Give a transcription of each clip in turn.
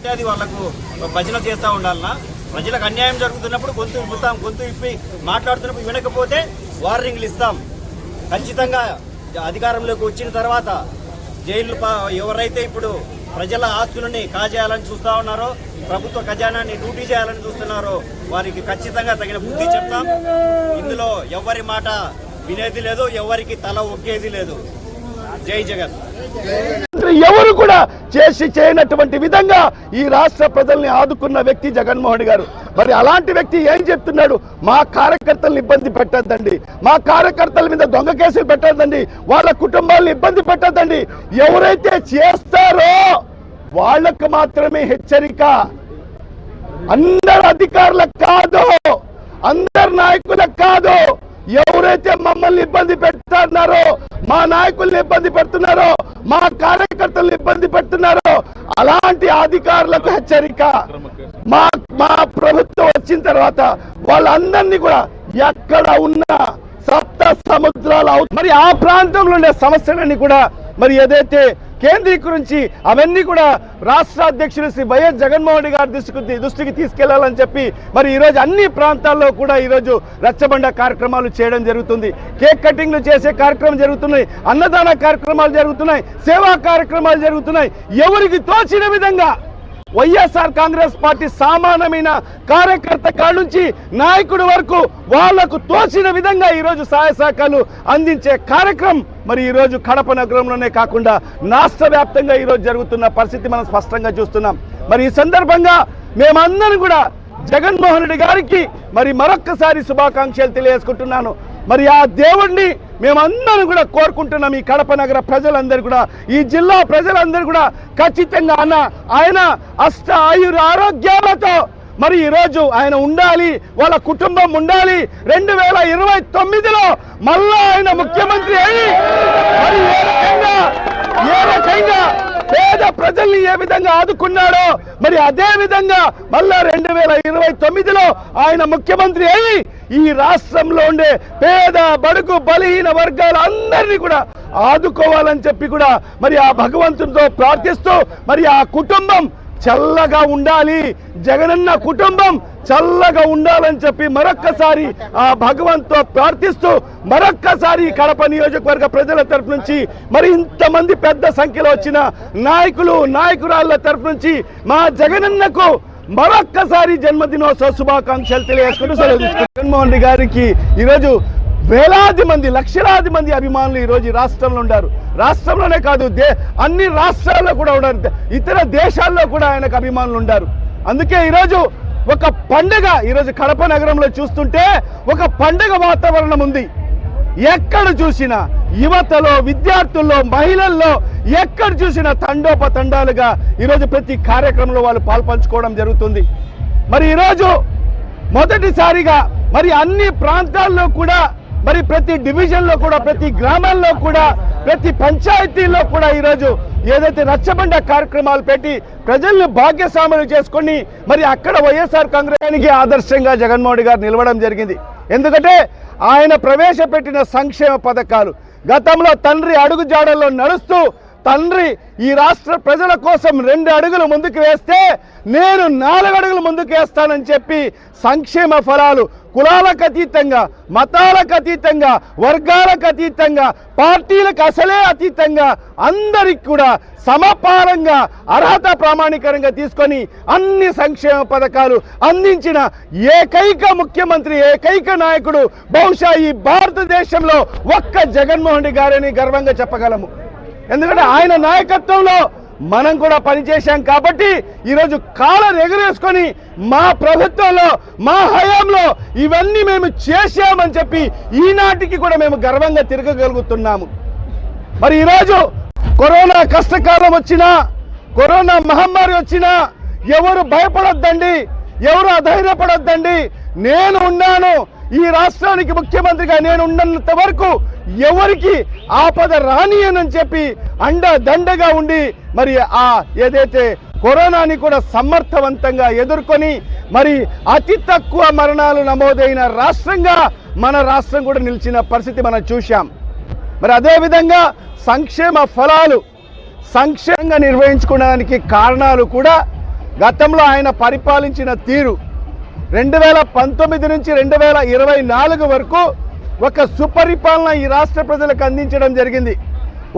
అంటే అది వాళ్ళకు భజన చేస్తూ ఉండాలన్నా ప్రజలకు అన్యాయం జరుగుతున్నప్పుడు గొంతు ఇప్పుతాం గొంతు ఇప్పి మాట్లాడుతున్నప్పుడు వినకపోతే వార్నింగ్లు ఇస్తాం. ఖచ్చితంగా అధికారంలోకి వచ్చిన తర్వాత జైలు ఎవరైతే ఇప్పుడు ప్రజల ఆస్తులని కాజేయాలని చూస్తా ఉన్నారో ప్రభుత్వ ఖజానాన్ని డ్యూటీ చేయాలని చూస్తున్నారో వారికి ఖచ్చితంగా తగిన బుద్ధి చెప్తాం. ఇందులో ఎవరి మాట వినేది లేదు ఎవరికి తల ఒగ్గేది లేదు. జై జగన్. ఎవరు కూడా చేసి చేయనటువంటి విధంగా ఈ రాష్ట్ర ప్రజల్ని ఆదుకున్న వ్యక్తి జగన్మోహన్ గారు. మరి అలాంటి వ్యక్తి ఏం చెప్తున్నాడు? మా కార్యకర్తలను ఇబ్బంది పెట్టద్దండి. మా కార్యకర్తల మీద దొంగ కేసులు పెట్టద్దండి. వాళ్ళ కుటుంబాలను ఇబ్బంది పెట్టద్దండి. ఎవరైతే చేస్తారో వాళ్ళకు మాత్రమే హెచ్చరిక. అందరు అధికారులకు కాదు. అందరు నాయకులకు కాదు. ఎవరైతే మమ్మల్ని ఇబ్బంది పెడుతున్నారో మా నాయకుల్ని ఇబ్బంది పెడుతున్నారో మా కార్యకర్తలను ఇబ్బంది పెడుతున్నారో అలాంటి అధికారులకు హెచ్చరిక. మా మా ప్రభుత్వం వచ్చిన తర్వాత వాళ్ళందరినీ కూడా ఎక్కడ ఉన్నా సప్త సముద్రాలు మరి ఆ ప్రాంతంలో ఉండే సమస్యలన్నీ కూడా మరి ఏదైతే కేంద్రీకరించి అవన్నీ కూడా రాష్ట్ర అధ్యక్షుడు శ్రీ వైఎస్ జగన్మోహన్ రెడ్డి గారి దృష్టికి దృష్టికి తీసుకెళ్ళాలని చెప్పి మరి ఈరోజు అన్ని ప్రాంతాల్లో కూడా ఈరోజు రచ్చబండ కార్యక్రమాలు చేయడం జరుగుతుంది. కేక్ కటింగ్లు చేసే కార్యక్రమం జరుగుతున్నాయి. అన్నదాన కార్యక్రమాలు జరుగుతున్నాయి. సేవా కార్యక్రమాలు జరుగుతున్నాయి. ఎవరికి తోచిన విధంగా వైఎస్ఆర్ కాంగ్రెస్ పార్టీ సామాన్యమైన కార్యకర్త కాడ నుంచి నాయకుడి వరకు వాళ్ళకు తోచిన విధంగా ఈరోజు సహాయ సహకారాలు అందించే కార్యక్రమం మరి ఈరోజు కడప నగరంలోనే కాకుండా రాష్ట్ర వ్యాప్తంగా ఈరోజు జరుగుతున్న పరిస్థితి మనం స్పష్టంగా చూస్తున్నాం. మరి ఈ సందర్భంగా మేమందరం కూడా జగన్మోహన్ రెడ్డి గారికి మరి మరొక్కసారి శుభాకాంక్షలు తెలియజేసుకుంటున్నాను. మరి ఆ దేవుణ్ణి మేమందరం కూడా కోరుకుంటున్నాం ఈ కడప నగర ప్రజలందరూ కూడా ఈ జిల్లా ప్రజలందరూ కూడా ఖచ్చితంగా అన్న ఆయన అష్ట ఆయుర ఆరోగ్యాలతో మరి ఈరోజు ఆయన ఉండాలి వాళ్ళ కుటుంబం ఉండాలి. రెండు వేల ఇరవై తొమ్మిదిలో మళ్ళా ఆయన ముఖ్యమంత్రి అయి మరి ఏ రకంగా ఏ రకంగా పేద ప్రజల్ని ఏ విధంగా ఆదుకున్నాడో మరి అదే విధంగా మళ్ళా రెండు వేల ఇరవై తొమ్మిదిలో ఆయన ముఖ్యమంత్రి అయి ఈ రాష్ట్రంలో ఉండే పేద బడుగు బలహీన వర్గాల అందరినీ కూడా ఆదుకోవాలని చెప్పి కూడా మరి ఆ భగవంతునితో ప్రార్థిస్తూ మరి ఆ కుటుంబం చల్లగా ఉండాలి. జగనన్న కుటుంబం చల్లగా ఉండాలని చెప్పి మరొక్కసారి ఆ భగవంతో ప్రార్థిస్తూ మరొక్కసారి కడప నియోజకవర్గ ప్రజల తరపు నుంచి మరి ఇంతమంది పెద్ద సంఖ్యలో వచ్చిన నాయకులు నాయకురాళ్ళ తరపు నుంచి మా జగనన్నకు మరొక్కసారి జన్మదినోత్సవ శుభాకాంక్షలు తెలియజేసుకుంటూ సెలవు తీసుకుంటాం జగన్మోహన్ రెడ్డి గారికి ఈరోజు వేలాది మంది లక్షలాది మంది అభిమానులు ఈరోజు ఈ రాష్ట్రంలో ఉన్నారు. రాష్ట్రంలోనే కాదు దే అన్ని రాష్ట్రాల్లో కూడా ఉన్నారు. ఇతర దేశాల్లో కూడా ఆయనకు అభిమానులు ఉన్నారు. అందుకే ఈరోజు ఒక పండగ ఈరోజు కడప నగరంలో చూస్తుంటే ఒక పండగ వాతావరణం ఉంది. ఎక్కడ చూసినా యువతలో విద్యార్థుల్లో మహిళల్లో ఎక్కడ చూసినా తండోపతండాలుగా ఈరోజు ప్రతి కార్యక్రమంలో వాళ్ళు పాల్పంచుకోవడం జరుగుతుంది. మరి ఈరోజు మొదటిసారిగా మరి అన్ని ప్రాంతాల్లో కూడా మరి ప్రతి డివిజన్లో కూడా ప్రతి గ్రామాల్లో కూడా ప్రతి పంచాయతీలో కూడా ఈరోజు ఏదైతే రచ్చబండ కార్యక్రమాలు పెట్టి ప్రజల్ని భాగ్యస్వాములు చేసుకొని మరి అక్కడ వైఎస్ఆర్ కాంగ్రెస్ ఆదర్శంగా జగన్మోహన్ గారు నిలవడం జరిగింది. ఎందుకంటే ఆయన ప్రవేశపెట్టిన సంక్షేమ పథకాలు గతంలో తండ్రి అడుగుజాడల్లో నడుస్తూ తండ్రి ఈ రాష్ట్ర ప్రజల కోసం రెండు అడుగులు ముందుకు వేస్తే నేను నాలుగు అడుగులు ముందుకు వేస్తానని చెప్పి సంక్షేమ ఫలాలు కులాలకు అతీతంగా మతాలకు అతీతంగా వర్గాలకు అతీతంగా పార్టీలకు అసలే అతీతంగా అందరికి కూడా సమపాలంగా అర్హత ప్రామాణికరంగా తీసుకొని అన్ని సంక్షేమ పథకాలు అందించిన ఏకైక ముఖ్యమంత్రి ఏకైక నాయకుడు బహుశా ఈ భారతదేశంలో ఒక్క జగన్మోహన్ రెడ్డి గారని గర్వంగా చెప్పగలము. ఎందుకంటే ఆయన నాయకత్వంలో మనం కూడా పనిచేశాం కాబట్టి ఈరోజు కాలం ఎగరేసుకొని మా ప్రభుత్వంలో మా హయాంలో ఇవన్నీ మేము చేశామని చెప్పి ఈనాటికి కూడా మేము గర్వంగా తిరగగలుగుతున్నాము. మరి ఈరోజు కరోనా కష్టకాలం వచ్చినా కరోనా మహమ్మారి వచ్చినా ఎవరు భయపడొద్దండి ఎవరు అధైర్యపడొద్దండి? నేను ఉన్నాను. ఈ రాష్ట్రానికి ముఖ్యమంత్రిగా నేను ఉన్నంత వరకు ఎవరికి ఆపద రానియనని చెప్పి అండ దండగా ఉండి మరి ఆ ఏదైతే కరోనాని కూడా సమర్థవంతంగా ఎదుర్కొని మరి అతి తక్కువ మరణాలు నమోదైన రాష్ట్రంగా మన రాష్ట్రం కూడా నిలిచిన పరిస్థితి మనం చూశాం. మరి అదేవిధంగా సంక్షేమ ఫలాలు సంక్షేమంగా నిర్వహించుకోవడానికి కారణాలు కూడా గతంలో ఆయన పరిపాలించిన తీరు. రెండు వేల పంతొమ్మిది నుంచి రెండు వేల ఇరవై నాలుగు వరకు ఒక సుపరిపాలన ఈ రాష్ట్ర ప్రజలకు అందించడం జరిగింది.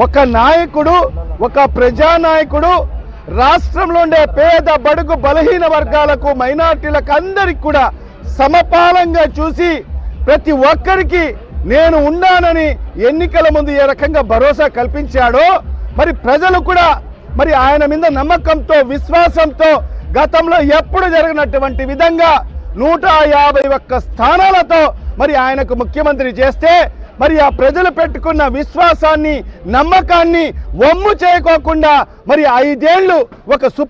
ఒక నాయకుడు ఒక ప్రజానాయకుడు రాష్ట్రంలో ఉండే పేద బడుగు బలహీన వర్గాలకు మైనార్టీలకు అందరికి కూడా సమపాలంగా చూసి ప్రతి ఒక్కరికి నేను ఉన్నానని ఎన్నికల ముందు ఏ రకంగా భరోసా కల్పించాడో మరి ప్రజలు కూడా మరి ఆయన మీద నమ్మకంతో విశ్వాసంతో గతంలో ఎప్పుడు జరిగినటువంటి విధంగా నూట యాభై ఒక్క స్థానాలతో మరి ఆయనకు ముఖ్యమంత్రి చేస్తే మరి ఆ ప్రజలు పెట్టుకున్న విశ్వాసాన్ని నమ్మకాన్ని వమ్ము చేయకోకుండా మరి ఐదేళ్ళు ఒక సు